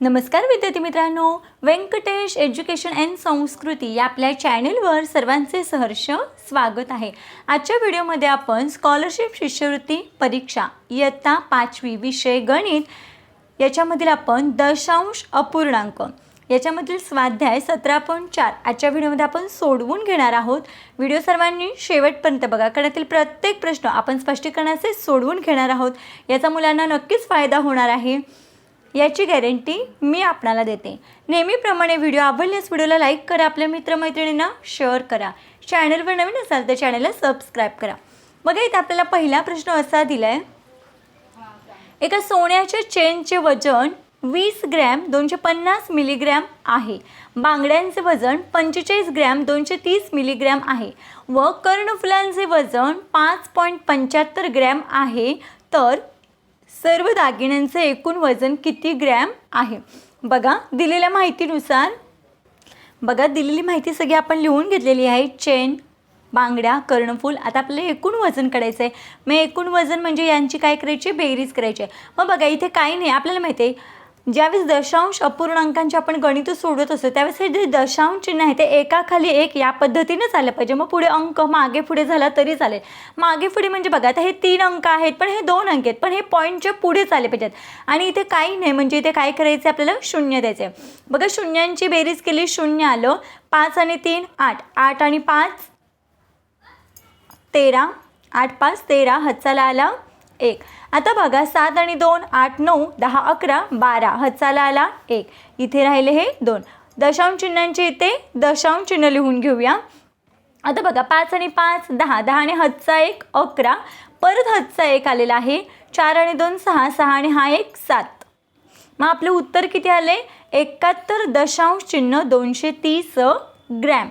नमस्कार विद्यार्थी मित्रांनो. व्यंकटेश एज्युकेशन अँड संस्कृती या आपल्या चॅनेलवर सर्वांचे सहर्ष स्वागत आहे. आजच्या व्हिडिओमध्ये आपण स्कॉलरशिप शिष्यवृत्ती परीक्षा इयत्ता पाचवी विषय गणित याच्यामधील आपण दशांश अपूर्णांक याच्यामधील स्वाध्याय सतरा पॉईंट चार आजच्या व्हिडिओमध्ये आपण सोडवून घेणार आहोत. व्हिडिओ सर्वांनी शेवटपर्यंत बघा कारण त्यातील प्रत्येक प्रश्न आपण स्पष्टीकरणाचे सोडवून घेणार आहोत. याचा मुलांना नक्कीच फायदा होणार आहे. याची गॅरंटी मी आपणाला देते. नेहमीप्रमाणे व्हिडिओ आवडल्यास व्हिडिओला लाईक करा आपल्या मित्रमैत्रिणींना शेअर करा. चॅनलवर नवीन असाल तर चॅनलला सबस्क्राईब करा. बघा इथे आपल्याला पहिला प्रश्न असा दिला आहे एका सोन्याच्या चेनचे वजन वीस ग्रॅम दोनशे पन्नास मिलीग्रॅम आहे. बांगड्यांचे वजन पंचेचाळीस ग्रॅम दोनशे तीस मिलीग्रॅम आहे. व कर्णफुलांचे वजन पाच पॉईंट पंच्याहत्तर ग्रॅम आहे. तर सर्व दागिन्यांचे एकूण वजन किती ग्रॅम आहे? बघा दिलेल्या माहितीनुसार बघा दिलेली माहिती सगळी आपण लिहून घेतलेली आहे. चेन बांगड्या कर्णफूल आता आपल्याला एकूण वजन काढायचं आहे मग एकूण वजन म्हणजे यांची काय करायची? बेरीज करायची आहे. मग बघा इथे काही नाही. आपल्याला माहिती आहे ज्यावेळेस दशांश अपूर्णांकांचे आपण गणित सोडवत असतो त्यावेळेस हे जे दशांश चिन्ह आहे ते एकाखाली एक या पद्धतीनेच आलं पाहिजे. मग पुढे अंक मागे पुढे झाला तरी चालेल. मागे पुढे म्हणजे बघा आता हे तीन अंक आहेत पण हे दोन अंक आहेत पण हे पॉईंटच्या पुढे चालले पाहिजेत. आणि इथे काही नाही म्हणजे इथे काय करायचं आपल्याला? शून्य द्यायचं आहे बघा शून्यांची बेरीज केली शून्य आलं. पाच आणि तीन आठ. आठ आणि पाच तेरा. आठ पाच तेरा. हत्साला आला. एक. आता बघा सात आणि दोन आठ नऊ दहा अकरा बारा. हचाला आला एक. इथे राहिले हे दोन. दशांश चिन्हांचे इथे दशांश चिन्ह लिहून घेऊया. आता बघा पाच आणि पाच दहा. दहा आणि हत्सा एक अकरा. परत हत्सा एक आलेला आहे. चार आणि दोन सहा. सहा आणि हा एक सात. मग आपलं उत्तर किती आले? एकाहत्तर दशांश चिन्ह दोनशे तीस ग्रॅम.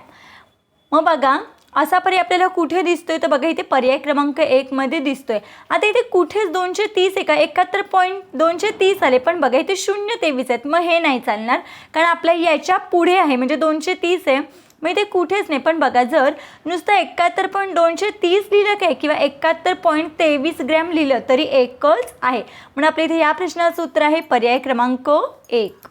मग बघा असा पर्याय आपल्याला कुठे दिसतोय तर बघा इथे पर्याय क्रमांक एकमध्ये दिसतोय. आता इथे कुठेच दोनशे तीस आहे का एकाहत्तर पॉईंट दोनशे तीस आले पण बघा इथे शून्य तेवीस आहेत. मग हे नाही चालणार कारण आपल्या याच्यापुढे आहे म्हणजे दोनशे तीस आहे. मग इथे कुठेच नाही पण बघा जर नुसतं एकाहत्तर पॉईंट दोनशे तीस लिहिलं काय किंवा एकाहत्तर पॉईंट तेवीस ग्रॅम लिहिलं तरी एकच आहे. म्हणून आपल्या इथे या प्रश्नाचं उत्तर आहे पर्याय क्रमांक एक.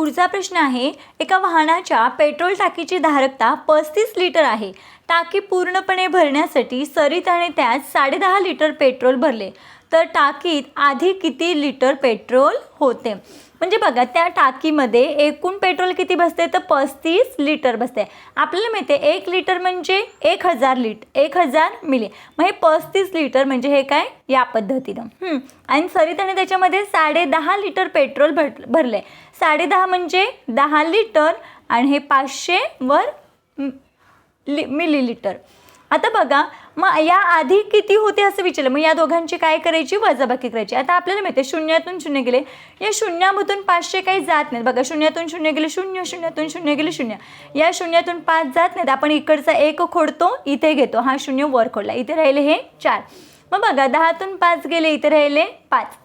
पुढचा प्रश्न आहे एका वाहनाच्या पेट्रोल टाकीची धारकता पस्तीस लिटर आहे. टाकी पूर्णपणे भरण्यासाठी सरिताने त्यात साडेदहा लिटर पेट्रोल भरले. तर टाकीत आधी किती लिटर पेट्रोल होते? म्हणजे बघा त्या टाकीमध्ये एकूण पेट्रोल किती बसते? तर पस्तीस लिटर बसते. आपल्याला माहिती आहे एक लिटर म्हणजे एक हजार लिट एक हजार मिली. मग हे पस्तीस लिटर म्हणजे हे काय? या पद्धतीनं. आणि आणि सरिताने त्याच्यामध्ये साडे दहा लिटर पेट्रोल भर भरले. साडेदहा म्हणजे दहा लिटर आणि हे पाचशे वर म- लि मिलीलिटर आता बघा मग या आधी किती होते असं विचारलं. मग या दोघांची काय करायची? वजाबाकी करायची. आता आपल्याला माहिती आहे शून्यातून शून्य गेले. या शून्यामधून पाचशे काही जात नाहीत. बघा शून्यातून शून्य गेले शून्य शून्यातून शून्य गेले शून्य. या शून्यातून पाच जात नाहीत. आपण इकडचा एक खोडतो इथे घेतो. हा शून्य वर खोडला. इथे राहिले हे चार. मग बघा दहातून पाच गेले इथे राहिले पाच.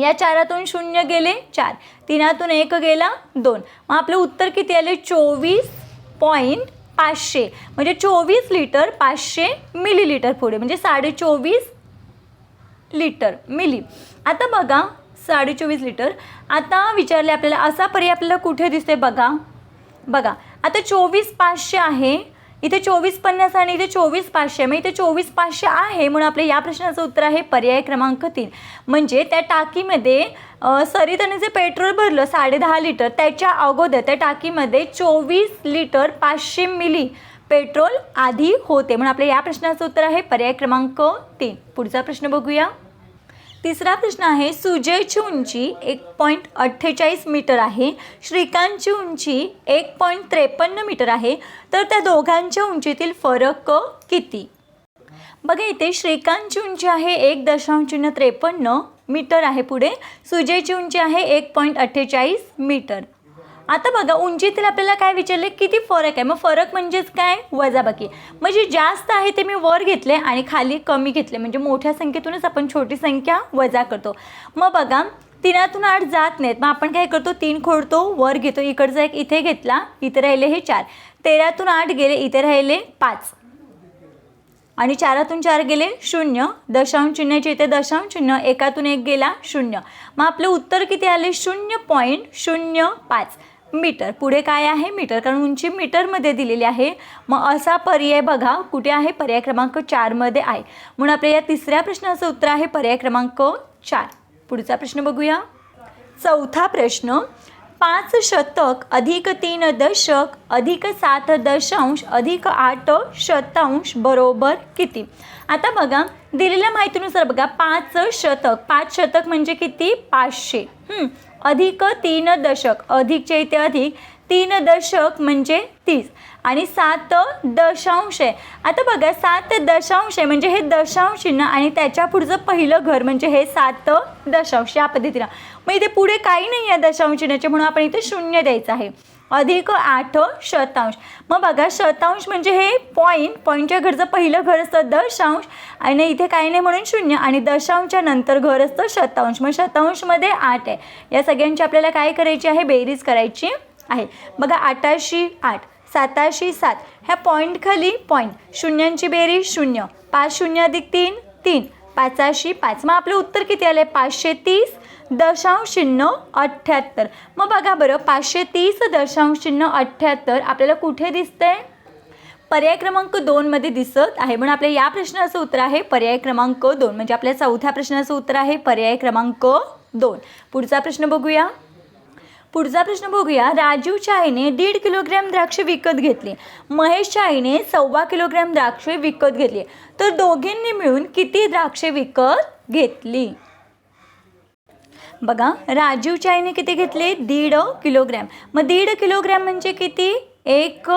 या चारातून शून्य गेले चार. तीनातून एक गेला दोन. मग आपलं उत्तर किती आले? चोवीस पॉईंट पाचशे. म्हणजे चोवीस लिटर पाचशे मिलीलिटर पुढे. म्हणजे साडे चोवीस लिटर मिली. आता बघा साडे चोवीस लिटर. आता विचारले आपल्याला असा पर्याय आपल्याला कुठे दिसते बघा. बघा आता चोवीस पाचशे आहे. इथे चोवीस पन्नास आणि इथे चोवीस पाचशे. मग इथे चोवीस पाचशे आहे म्हणून आपले या प्रश्नाचं उत्तर आहे पर्याय क्रमांक तीन. म्हणजे त्या टाकीमध्ये सरी त्याने जे पेट्रोल भरलं साडे दहा लिटर त्याच्या अगोदर त्या टाकीमध्ये चोवीस लिटर पाचशे मिली पेट्रोल आधी होते. म्हणून आपल्या या प्रश्नाचं उत्तर आहे पर्याय क्रमांक तीन. पुढचा प्रश्न बघूया. तिसरा प्रश्न आहे सुजयची उंची एक पॉईंट अठ्ठेचाळीस मीटर आहे श्रीकांतची उंची एक पॉईंट त्रेपन्न मीटर आहे तर त्या दोघांच्या उंचीतील फरक किती? बघा इथे श्रीकांतची उंची आहे एक दशांश शून्य त्रेपन्न मीटर आहे पुढे सुजयची उंची आहे एक पॉईंट अठ्ठेचाळीस मीटर. आता बघा उंचीतील आपल्याला काय विचारले? किती फरक आहे? मग फरक म्हणजेच काय? वजाबाकी. म्हणजे जास्त आहे ते मी वर घेतले आणि खाली कमी घेतले. म्हणजे मोठ्या संख्येतूनच आपण छोटी संख्या वजा करतो. मग बघा तिनातून आठ जात नाहीत. मग आपण काय करतो? तीन खोडतो वर घेतो. इकडचा एक इथे घेतला इथे राहिले हे चार. तेरातून आठ गेले इथे राहिले पाच. आणि चारातून चार गेले शून्य. दशांश चिन्हाचे इथे दशांश चिन्ह. एकातून एक गेला शून्य. मग आपलं उत्तर किती आले? शून्य पॉईंट शून्य पाच. मीटर. पुढे काय आहे? मीटर. कारण उंची मीटरमध्ये दिलेली आहे. मग असा पर्याय बघा कुठे आहे? पर्याय क्रमांक चारमध्ये आहे. म्हणून आपल्या या तिसऱ्या प्रश्नाचं उत्तर आहे पर्याय क्रमांक चार. पुढचा प्रश्न बघूया. चौथा प्रश्न पाच शतक अधिक तीन दशक अधिक सात दशांश अधिक आठ शतांश बरोबर किती? आता बघा दिलेल्या माहितीनुसार बघा पाच शतक. पाच शतक म्हणजे किती? पाचशे. अधिक तीन दशक. अधिकच्या इथे अधिक तीन दशक म्हणजे तीस. आणि सात दशांश. आहे आता बघा सात दशांश आहे म्हणजे हे दशांश चिन्ह आणि त्याच्या पुढचं पहिलं घर म्हणजे हे सात दशांश या पद्धतीनं. मग इथे पुढे काही नाही आहे दशांश चिन्हाचे म्हणून आपण इथे शून्य द्यायचं आहे. अधिक आठ शतांश. मग बघा शतांश म्हणजे हे पॉईंट पॉईंटच्या घरचं पहिलं घर असतं दशांश. आणि इथे काही नाही म्हणून शून्य. आणि दशांशच्या नंतर घर असतं शतांश. मग शतांशमध्ये आठ आहे. या सगळ्यांची आपल्याला काय करायची आहे? बेरीज करायची आहे. बघा आठाशी आठ साताशी सात. ह्या पॉईंट खाली पॉईंट शून्यांची बेरीज शून्य. पाच शून्य अधिक तीन तीन. पाचाशी पाच. मग आपलं उत्तर किती आलं आहे पाचशे तीस. दशांश चिन्ह अठ्ठ्याहत्तर. मग बघा बरं पाचशे तीस दशांश चिन्ह अठ्ठ्याहत्तर आपल्याला कुठे दिसतंय? पर्याय क्रमांक दोनमध्ये दिसत आहे. म्हणून आपल्या या प्रश्नाचं उत्तर आहे पर्याय क्रमांक दोन. म्हणजे आपल्या चौथ्या प्रश्नाचं उत्तर आहे पर्याय क्रमांक दोन. पुढचा प्रश्न बघूया. पुढचा प्रश्न बघूया. राजीव आईने दीड किलोग्रॅम द्राक्ष विकत घेतली. महेशच्या आईने सव्वा किलोग्रॅम द्राक्षे विकत घेतली. तर दोघींनी मिळून किती द्राक्षे विकत घेतली? बघा राजीवच्या आईने किती घेतले? दीड किलोग्रॅम. मग दीड किलोग्रॅम म्हणजे किती? एक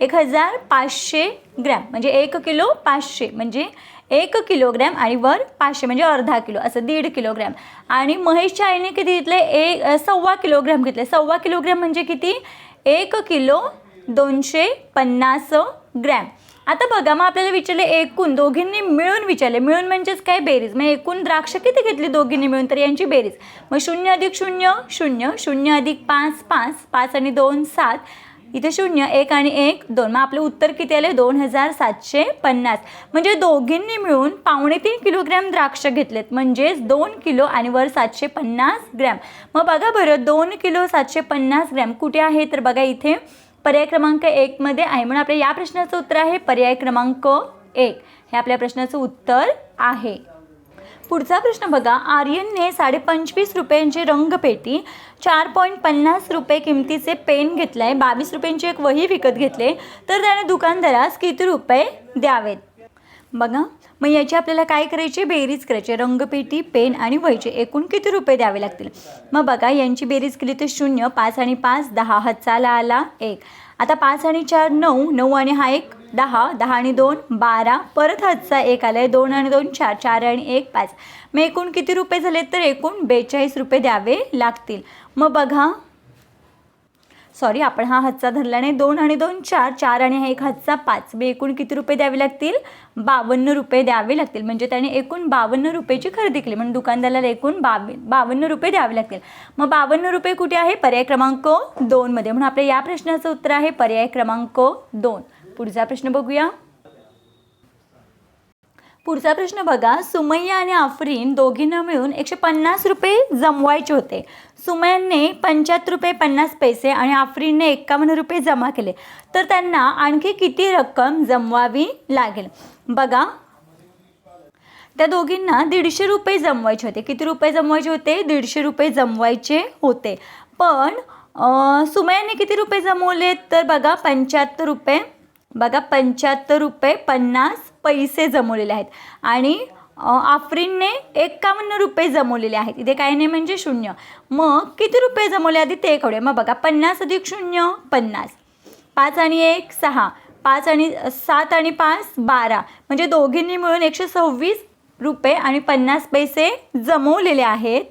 एक हजार पाचशे ग्रॅम. म्हणजे एक किलो पाचशे. म्हणजे एक किलोग्रॅम आणि वर पाचशे. म्हणजे अर्धा किलो. असं दीड किलोग्रॅम. आणि महेशच्या आईने किती घेतले? एक सव्वा किलोग्रॅम घेतले. सव्वा किलोग्रॅम म्हणजे किती? एक किलो दोनशे पन्नास ग्रॅम. आता बघा मग आपल्याला विचारले एकूण दोघींनी मिळून विचारले. मिळून म्हणजेच काय? बेरीज. मग एकूण द्राक्ष किती घेतली दोघींनी मिळून? तर यांची बेरीज. मग शून्य अधिक शून्य शून्य. शून्य अधिक पाच पाच. पाच आणि दोन सात. इथे शून्य एक आणि एक दोन. मग आपलं उत्तर किती आले दोन हजार सातशे पन्नास. म्हणजे दोघींनी मिळून पावणे तीन किलोग्रॅम द्राक्ष घेतलेत. म्हणजेच दोन किलो आणि वर सातशे पन्नास ग्रॅम. मग बघा बरं दोन किलो सातशे पन्नास ग्रॅम कुठे आहे तर बघा इथे पर्याय क्रमांक एकमध्ये आहे. म्हणून आपल्या या प्रश्नाचं उत्तर आहे पर्याय क्रमांक एक. हे आपल्या प्रश्नाचं उत्तर आहे. पुढचा प्रश्न बघा. आर्यनने साडेपंचवीस रुपयांची रंगपेटी चार पॉईंट पन्नास रुपये किमतीचे पेन घेतलं आहे बावीस रुपयांची एक वही विकत घेतले तर त्याने दुकानदारास किती रुपये द्यावेत? बघा मग याची आपल्याला काय करायची? बेरीज करायची. रंगपेटी पेन आणि वहीचे एकूण किती रुपये द्यावे लागतील? मग बघा यांची बेरीज केली तर शून्य पाच आणि पाच दहा. हचाला आला एक. आता पाच आणि चार नऊ. नऊ आणि हा एक दहा. दहा आणि दोन बारा. परत हातचा एक आला आहे दोन आणि दोन चार. चार आणि एक पाच. मग एकूण किती रुपये झाले तर एकूण बेचाळीस रुपये द्यावे लागतील. मग बघा सॉरी आपण हा हातचा धरला नाही. दोन आणि दोन चार. चार आणि हा एक हातचा पाच. मग एकूण किती रुपये द्यावे लागतील? बावन्न रुपये द्यावे लागतील. म्हणजे त्याने एकूण बावन्न रुपयाची खरेदी केली. म्हणून दुकानदाराला एकूण बावी बावन्न रुपये द्यावे लागतील. मग बावन्न रुपये कुठे आहे? पर्याय क्रमांक दोनमध्ये म्हणून आपल्या या प्रश्नाचं उत्तर आहे पर्याय क्रमांक दोन. पुढचा प्रश्न बघूया. पुढचा प्रश्न बघा. सुमय्या आणि आफरीन दोघींना मिळून एकशे पन्नास रुपये जमवायचे होते. सुमय्याने पंच्याहत्तर रुपये पन्नास पैसे आणि आफरीनने एक्कावन्न रुपये जमा केले. तर त्यांना आणखी किती रक्कम जमवावी लागेल? बघा. त्या दोघींना दीडशे रुपये जमवायचे होते. किती रुपये जमवायचे होते? दीडशे रुपये जमवायचे होते. पण अं, सुमयाने किती रुपये जमवले तर बघा पंच्याहत्तर रुपये बघा पंच्याहत्तर रुपये पन्नास पैसे जमवलेले आहेत. आणि अं, आफरीनने एक्कावन्न रुपये जमवलेले आहेत. इथे काही नाही म्हणजे शून्य. मग किती रुपये जमवले आधी ते कळूया. मग बघा पन्नास अधिक शून्य पन्नास. पाच आणि एक सहा. पाच आणि सात आणि पाच बारा. म्हणजे दोघींनी मिळून एकशे सव्वीस रुपये आणि पन्नास पैसे जमवलेले आहेत.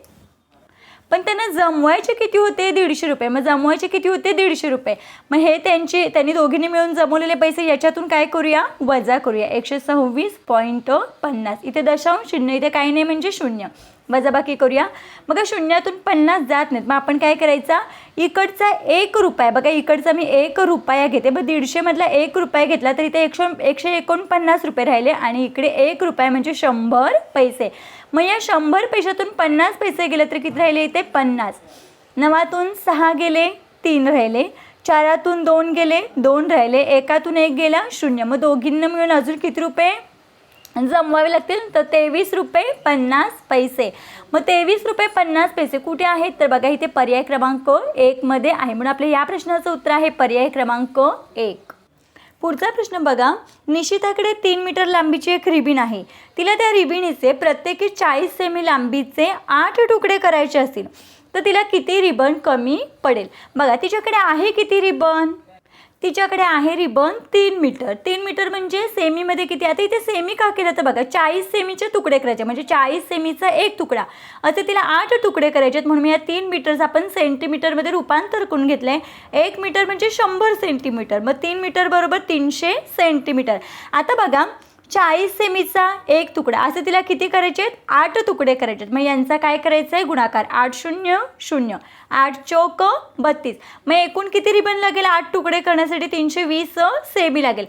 पण त्यांना जमवायचे किती होते? दीडशे रुपये. मग जमवायचे किती होते? दीडशे रुपये. मग हे त्यांची त्यांनी दोघींनी मिळून जमवलेले पैसे याच्यातून काय करूया? वजा करूया. एकशे सव्वीस पॉईंट पन्नास. इथे दशांश शून्य इथे काही नाही म्हणजे शून्य. वजाबाकी करूया. बघा शून्यातून पन्नास जात नाहीत. मग आपण काय करायचा? इकडचा एक रुपया बघा इकडचा मी एक रुपया घेते. मग दीडशेमधला एक रुपया घेतला तर इथे एकशे एकशे एकोणपन्नास रुपये राहिले आणि इकडे एक रुपया म्हणजे शंभर पैसे. मग या शंभर पैशातून पन्नास पैसे गेले तर किती राहिले? इथे पन्नास. नवातून सहा गेले तीन राहिले. चारातून दोन गेले दोन राहिले. एकातून एक गेला शून्य. मग दोघींना मिळून अजून किती रुपये? जमवावे लागतील तर तेवीस रुपये पन्नास पैसे. मग तेवीस रुपये पन्नास पैसे कुठे आहेत? तर बघा इथे पर्याय क्रमांक एकमध्ये आहे. म्हणून आपल्या या प्रश्नाचं उत्तर आहे पर्याय क्रमांक एक. पुढचा प्रश्न बघा. निशिताकडे तीन मीटर लांबीची एक रिबीन आहे. तिला त्या रिबिणीचे प्रत्येकी चाळीस सेमी लांबीचे आठ तुकडे करायचे असतील. तर तिला किती रिबन कमी पडेल? बघा तिच्याकडे आहे किती रिबन? तिच्याकडे आहे रिबन तीन मीटर. तीन मीटर म्हणजे सेमीमध्ये किती आता इथे सेमी का केलं? तर बघा चाळीस सेमीचे तुकडे करायचे. म्हणजे चाळीस सेमीचा एक तुकडा. असे तिला आठ तुकडे करायचे आहेत. म्हणून मी या तीन मीटर्स आपण सेंटीमीटरमध्ये रूपांतर करून घेतलं आहे एक मीटर म्हणजे शंभर सेंटीमीटर मग तीन मीटर बरोबर तीनशे सेंटीमीटर आता बघा चाळीस सेमीचा एक तुकडा. असं तिला किती करायचे आहेत? आठ तुकडे करायचे आहेत. मग यांचा काय करायचा आहे? गुणाकार. आठ शून्य शून्य. आठ चौक बत्तीस. मग एकूण किती रिबन लागेल? आठ तुकडे करण्यासाठी तीनशे वीस सेमी लागेल.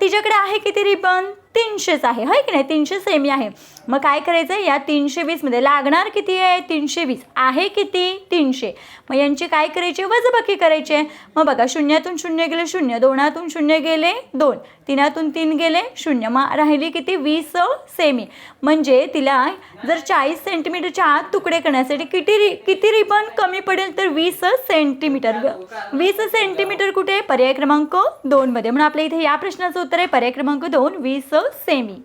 तिच्याकडे आहे किती रिबन? तीनशेच आहे. होय की नाही? तीनशे सेमी आहे. मग काय करायचं आहे या तीनशे वीसमध्ये लागणार किती आहे? तीनशे वीस आहे किती? तीनशे. मग यांची काय करायची? वजबाकी करायची आहे. मग बघा शून्यातून शून्य गेले शून्य. दोनातून शून्य गेले दोन. तिनातून तीन गेले शून्य. मग राहिली किती? वीस सेमी. म्हणजे तिला जर चाळीस सेंटीमीटरच्या आत तुकडे करण्यासाठी किती रि किती रिबन कमी पडेल तर वीस सेंटीमीटर वीस सेंटीमीटर कुठे? पर्याय क्रमांक दोनमध्ये म्हणून आपल्या इथे या प्रश्नाचं उत्तर आहे. पर्याय क्रमांक दोन वीस सेमी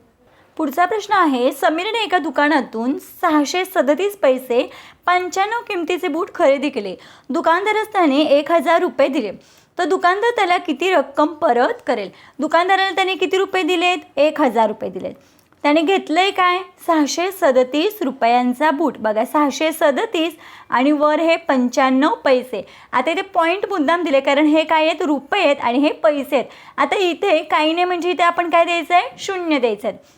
पुढचा प्रश्न आहे समीरने एका दुकानातून सहाशे सदतीस पैसे पंच्याण्णव किमतीचे बूट खरेदी केले. दुकानदारास त्याने एक हजार रुपये दिले. तर दुकानदार त्याला किती रक्कम परत करेल? दुकानदाराला त्याने किती रुपये दिलेत? एक हजार रुपये दिलेत. त्याने घेतलं आहे काय? सहाशे सदतीस रुपयांचा बूट. बघा सहाशे सदतीस आणि वर हे पंच्याण्णव पैसे. आता इथे पॉईंट मुद्दाम दिले कारण हे काय आहेत? रुपये आहेत आणि हे पैसे आहेत. आता इथे काही नाही म्हणजे इथे आपण काय द्यायचं आहे शून्य द्यायचं आहे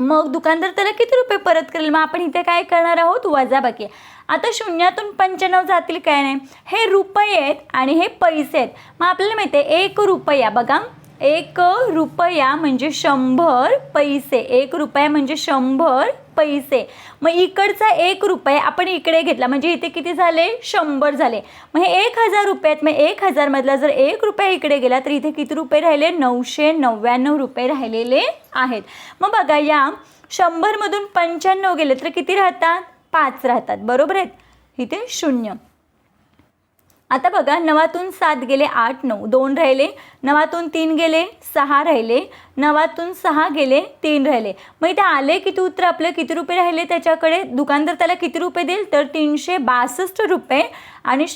मग दुकानदार त्याला किती रुपये परत करेल? मग आपण इथे काय करणार आहोत? वजाबाकी. आता शून्यातून पंच्याण्णव जातील काय नाही? हे रुपये आहेत आणि हे पैसे आहेत. मग आपल्याला माहिती आहे एक रुपया. बघा एक रुपया म्हणजे शंभर पैसे. एक रुपया म्हणजे शंभर पैसे. मग इकडचा एक रुपये आपण इकडे घेतला. म्हणजे इथे किती झाले? शंभर झाले. मग हे एक हजार रुपये आहेत. मग एक हजारमधला जर एक रुपया इकडे गेला तर इथे किती रुपये राहिले? नऊशे नव्याण्णव रुपये राहिलेले आहेत. मग बघा या शंभरमधून पंच्याण्णव गेले तर किती राहतात? पाच राहतात. बरोबर आहेत? इथे शून्य. आता बघा नवातून सात गेले आठ नऊ दोन राहिले नवातून तीन गेले सहा राहिले नवातून सहा गेले तीन राहिले. मग इथे आले किती उत्तर? आपलं किती रुपये राहिले त्याच्याकडे? दुकानदार त्याला किती रुपये देईल? तर तीनशे बासष्ट रुपये आणि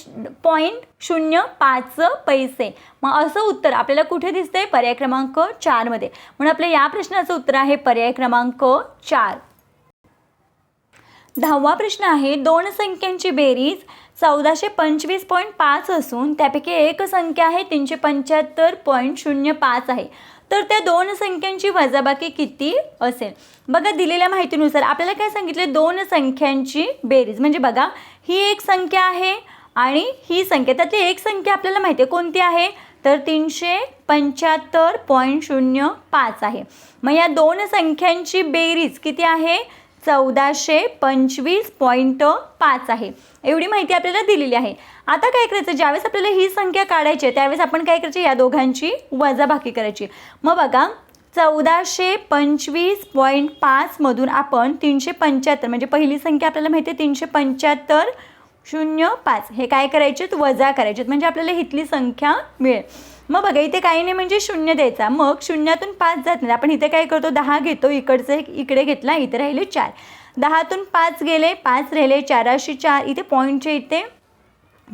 पॉईंट शून्य पाच पैसे. मग असं उत्तर आपल्याला कुठे दिसतंय? पर्याय क्रमांक चारमध्ये. म्हणून आपल्या या प्रश्नाचं उत्तर आहे पर्याय क्रमांक चार. दहावा प्रश्न आहे दोन संख्यांची बेरीज चौदाशे पंचवीस पॉईंट पाच असून त्यापैकी एक संख्या आहे तीनशे पंच्याहत्तर पॉईंट शून्य पाच आहे. तर त्या दोन संख्यांची वजाबाकी किती असेल? बघा दिलेल्या माहितीनुसार आपल्याला काय सांगितले? दोन संख्यांची बेरीज. म्हणजे बघा ही एक संख्या आहे आणि ही संख्या. त्यातली एक संख्या आपल्याला माहिती आहे कोणती आहे? तर तीनशे पंच्याहत्तर पॉईंट शून्य पाच आहे. मग या दोन संख्यांची बेरीज किती आहे? चौदाशे पंचवीस पॉईंट पाच आहे. एवढी माहिती आपल्याला दिलेली आहे. आता काय करायचं? ज्यावेळेस आपल्याला ही संख्या काढायची आहे त्यावेळेस आपण काय करायची? या दोघांची वजाबाकी करायची. मग बघा चौदाशे पंचवीस पॉईंट पाचमधून आपण तीनशे पंच्याहत्तर म्हणजे पहिली संख्या आपल्याला माहिती आहे तीनशे पंच्याहत्तर शून्य पाच. हे काय करायचे वजा करायचे म्हणजे आपल्याला इथली संख्या मिळेल. मग बघा इथे काही नाही म्हणजे शून्य द्यायचा. मग शून्यातून पाच जात नाही आपण इथे काय करतो? दहा घेतो. इकडचं एक इकडे घेतला इथे राहिले चार. दहातून पाच गेले पाच राहिले चाराशे चार. इथे पॉईंटचे इथे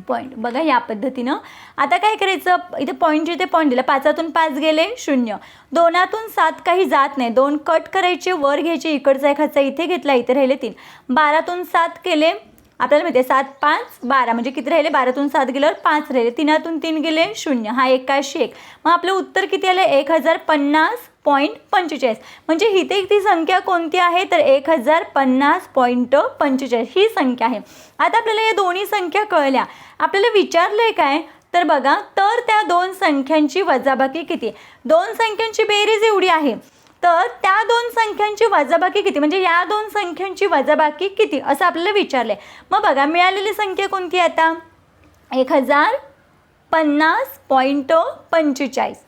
पॉईंट बघा या पद्धतीनं. आता काय करायचं? इथे पॉईंटचे इथे पॉईंट दिला. पाचातून पाच गेले शून्य. दोनातून सात काही जात नाही. दोन कट करायचे वर घ्यायचे इकडचा एक इथे घेतला इथे राहिले तीन. बारातून सात केले आपल्याला माहिती आहे सात पाच बारा म्हणजे किती राहिले? बारातून सात गेल्यावर पाच राहिले. तिनातून तीन गेले शून्य. हा एकाशी एक. मग आपलं उत्तर किती आलं? एक हजार पन्नास पॉईंट पंचेचाळीस. म्हणजे इथे ती संख्या कोणती आहे? तर एक हजार पन्नास पॉईंट पंचेचाळीस. ही संख्या आहे. आता आपल्याला या दोन्ही संख्या कळल्या. आपल्याला विचारलं आहे काय? तर बघा तर त्या दोन संख्यांची वजाबाकी किती? दोन संख्यांची बेरीज एवढी आहे. तर त्या दोन संख्यांची वजाबाकी किती? म्हणजे या दोन संख्यांची वजाबाकी किती? असं आपल्याला विचारलं आहे मग बघा मिळालेली संख्या कोणती आहे आता? एक हजार पन्नास पॉईंट पंचेचाळीस.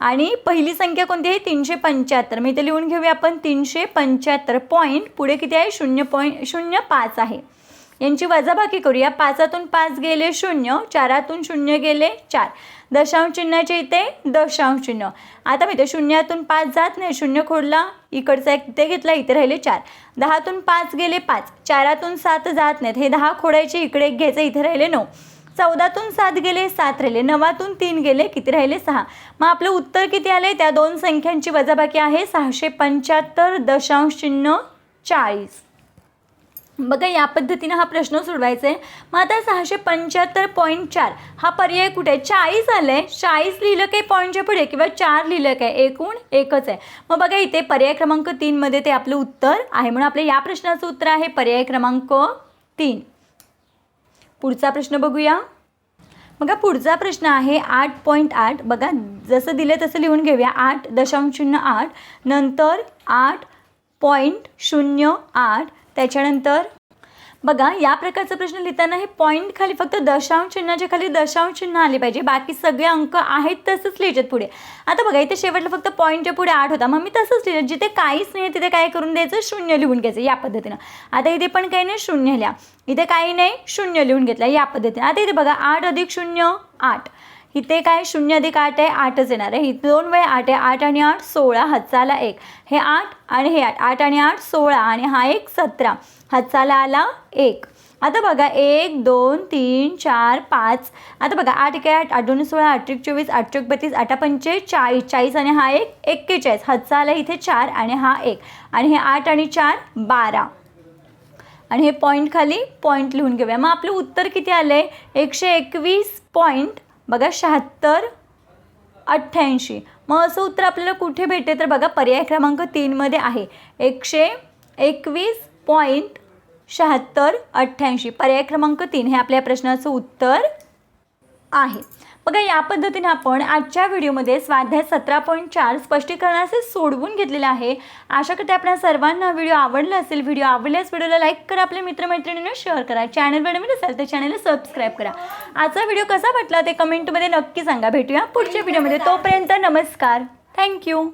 आणि पहिली संख्या कोणती आहे? तीनशे पंच्याहत्तर. मी इथे लिहून घेऊया आपण. तीनशे पंच्याहत्तर पॉईंट पुढे किती आहे? शून्य पॉईंट शून्य पाच आहे. यांची वजाबाकी करूया. पाचातून पाच गेले शून्य चारातून शून्य गेले चार. दशांश चिन्हाचे इथे दशांश चिन्ह. आता मी इथे शून्यातून पाच जात नाही शून्य खोडला इकडचा एक इथे घेतला इथे राहिले चार. दहातून पाच गेले पाच चारातून सात जात नाहीत. हे दहा खोडायचे इकडे एक घ्यायचं इथे राहिले नऊ. चौदातून सात गेले सात राहिले. नवातून तीन गेले किती राहिले? सहा. मग आपलं उत्तर किती आले त्या दोन संख्यांची वजाबाकी आहे सहाशे पंच्याहत्तर दशांश चिन्ह चाळीस. बघा या पद्धतीनं हा प्रश्न सोडवायचा आहे मग आता सहाशे पंच्याहत्तर पॉईंट चार हा पर्याय कुठे आहे? चाळीस आलं आहे चाळीस लिहिलं काय पॉईंटच्या पुढे किंवा चार लिहिलं काय एकूण एकच आहे. मग बघा इथे पर्याय क्रमांक तीनमध्ये ते आपलं उत्तर आहे म्हणून आपल्या या प्रश्नाचं उत्तर आहे पर्याय क्रमांक तीन. पुढचा प्रश्न बघूया. बघा पुढचा प्रश्न आहे आठ पॉईंट आठ. बघा जसं दिलं तसं लिहून घेऊया. आठ दशांश शून्य आठ नंतर आठ पॉईंट शून्य आठ त्याच्यानंतर बघा या प्रकारचा प्रश्न लिहिताना हे पॉईंट खाली फक्त दशांश चिन्हाच्या खाली दशांश चिन्ह आले पाहिजे. बाकी सगळे अंक आहेत तसंच लिहायच्यात पुढे. आता बघा इथे शेवटला फक्त पॉईंटच्या पुढे आठ होता. मग मी तसंच लिहिलं. जिथे काहीच नाही तिथे काय करून द्यायचं? शून्य लिहून घ्यायचं या पद्धतीनं. आता इथे पण काही नाही शून्य लिहा. इथे काही नाही शून्य लिहून घेतलं या पद्धतीनं. आता इथे बघा आठ अधिक शून्य आठ. इथे काय शून्य अधिक आठ आहे आठच येणार आहे. इथे दोन वेळ आठ आहे आठ आणि आठ सोळा हातचाला एक. हे आठ आणि हे आठ. आठ आणि आठ सोळा आणि हा एक सतरा. हातचाला आला एक. आता बघा एक दोन तीन चार पाच. आता बघा आठ एक आठ. आठ दोन सोळा आठ एक चोवीस आठ चोक बत्तीस आठ पंचे चाळीस चाळीस आणि हा एक एक्केचाळीस. हातचा आला इथे चार आणि हा एक. आणि हे आठ आणि चार बारा. आणि हे पॉईंट खाली पॉईंट लिहून घेऊया. मग आपलं उत्तर किती आलं आहे एकशे एकवीस पॉईंट बघा शहात्तर अठ्ठ्याऐंशी. मग असं उत्तर आपल्याला कुठे भेटते? तर बघा पर्याय क्रमांक तीनमध्ये आहे. एकशे एकवीस पॉईंट शहात्तर अठ्ठ्याऐंशी. पर्याय क्रमांक तीन हे आपल्या प्रश्नाचं उत्तर आहे. बघा या पद्धतीने आपण आजच्या व्हिडिओमध्ये स्वाध्याय सतरा पॉईंट चार स्पष्टीकरणाचे सोडवून घेतलेलं आहे. आशा करते आपल्या सर्वांना व्हिडिओ आवडला असेल व्हिडिओ आवडल्यास व्हिडिओला लाईक करा आपल्या मित्रमैत्रिणींना शेअर करा. चॅनलवर नवीन असेल तर चॅनलला सबस्क्राईब करा. आजचा व्हिडिओ कसा वाटला ते कमेंटमध्ये नक्की सांगा. भेटूया पुढच्या व्हिडिओमध्ये. तोपर्यंत नमस्कार. थँक्यू